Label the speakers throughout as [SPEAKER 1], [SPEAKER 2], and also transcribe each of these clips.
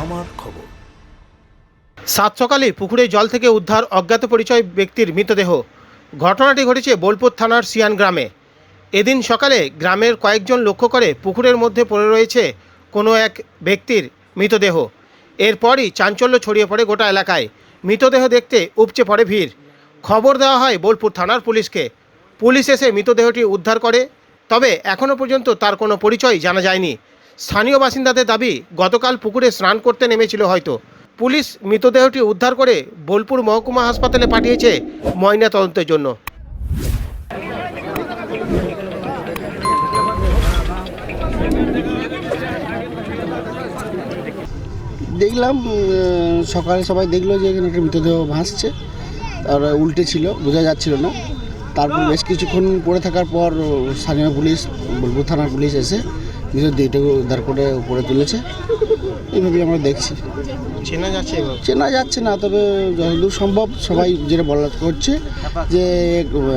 [SPEAKER 1] আমার খবর।
[SPEAKER 2] সাত সকালে পুকুরে জল থেকে উদ্ধার অজ্ঞাত পরিচয় ব্যক্তির মৃতদেহ। ঘটনাটি ঘটেছে বোলপুর থানার সিয়ান গ্রামে। এদিন সকালে গ্রামের কয়েকজন লক্ষ্য করে পুকুরের মধ্যে পড়ে রয়েছে কোনো এক ব্যক্তির মৃতদেহ। এরপরই চাঞ্চল্য ছড়িয়ে পড়ে গোটা এলাকায়। মৃতদেহ দেখতে উপচে পড়ে ভিড়। খবর দেওয়া হয় বোলপুর থানার পুলিশকে। পুলিশ এসে মৃতদেহটি উদ্ধার করে, তবে এখনও পর্যন্ত তার কোনো পরিচয় জানা যায়নি। স্থানীয় বাসিন্দাদের দাবি, গতকাল পুকুরে স্নান করতে নেমেছিল হয়তো। পুলিশ মৃতদেহটি উদ্ধার করে বোলপুর মহকুমা হাসপাতালে পাঠিয়েছে ময়না তদন্তের জন্য।
[SPEAKER 3] দেখলাম সকালে সবাই দেখল যে এখানে একটা মৃতদেহ ভাসছে। আর উল্টে ছিল, বোঝা যাচ্ছিল না। তারপর বেশ কিছুক্ষণ পড়ে থাকার পর স্থানীয় পুলিশ, বোলপুর থানার পুলিশ এসে মৃতদেহটাকে উদ্ধার করে উপরে তুলেছে। এইভাবেই আমরা দেখছি।
[SPEAKER 2] চেনা যাচ্ছে
[SPEAKER 3] চেনা যাচ্ছে না তবে যতদূর সম্ভব সবাই যেটা বলা করছে যে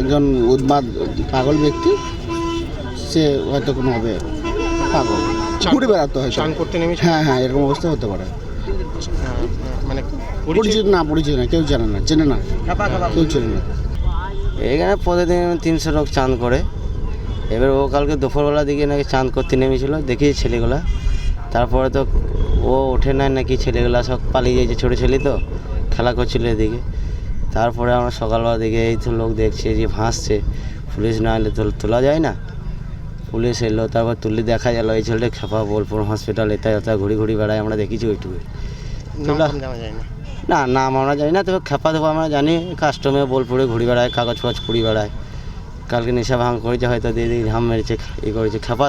[SPEAKER 3] একজন উদ্মাদ পাগল ব্যক্তি সে হয়তো কোনো হবে পাগল। ঘুরে বেড়াতে হয়
[SPEAKER 2] স্নান করতে নেমেছে?
[SPEAKER 3] হ্যাঁ হ্যাঁ এরকম অবস্থা হতে পারে।
[SPEAKER 2] মানে
[SPEAKER 3] পরিচিত না পরিচিত না কেউ জানে না চেনে না কেউ চেনে না।
[SPEAKER 4] এখানে প্রতিদিন তিনশো লোক চান করে। এবার ও কালকে দুপুরবেলা দিকে নাকি চান করতে নেমেছিল দেখি ছেলেগুলা। তারপরে তো ও ওঠে নাই নাকি ছেলেগুলা সব পালিয়ে যাচ্ছে ছোটো ছেলে তো খেলা করছিল এদিকে। তারপরে আমরা সকালবেলা দিকে এই তো লোক দেখছি যে ভাসছে পুলিশ না এলে তো তোলা যায় না। পুলিশ এলো তারপর তুলে দেখা গেল এই ছেলেটা খেপা বোলপুর হসপিটাল এটা ওটা ঘুরি ঘুরি বেড়ায় আমরা দেখেছি ওইটুকু।
[SPEAKER 2] না
[SPEAKER 4] না নাম আমরা জানি না তবে খেপা দেবো আমরা জানি কাস্টমে বোলপুরে ঘুরি বেড়ায় কাগজ ফাগজ পুড়ি বেড়ায়। কালকে নেশা ভাঙ করেছে হয়তো দিয়ে দিয়ে ঝাম মেরেছে ই করেছে খেপা